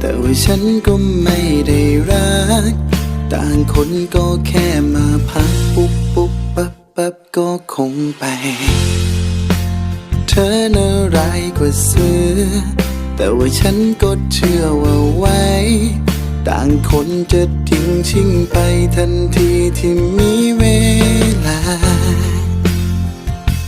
แต่ว่าฉันก็ไม่ได้รัก ต่างคนก็แค่มาพักปุ๊บปุ๊บปั๊บปั๊บก็คงไป เธอน่าร้ายกว่าเสือ แต่ว่าฉันก็เชื่อว่าไว้ ต่างคนจะทิ้งชิงไปทันทีที่มีเวลา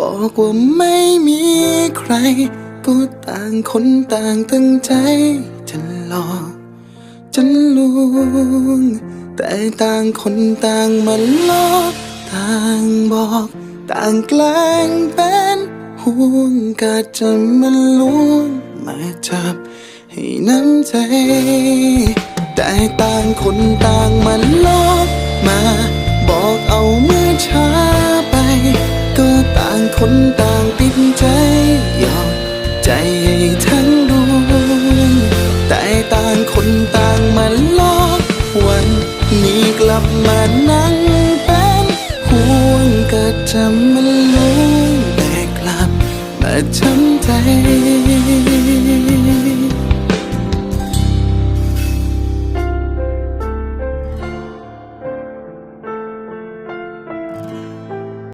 บอกว่าไม่มีใคร ก็ต่างคนต่างตั้งใจจะหลอกจะลวงแต่ต่างคนต่างมันลอกต่างบอก ต่างแกล้งเป็นห่วงก็จะมาลวงมาจับให้น้ำใจ แต่ต่างคนต่างมันลอกมา ต่างคนต่างมันลอกวันนี้กลับมานั่งเป็นห่วงก็จะมันลวงแต่กลับมาช้ำใจ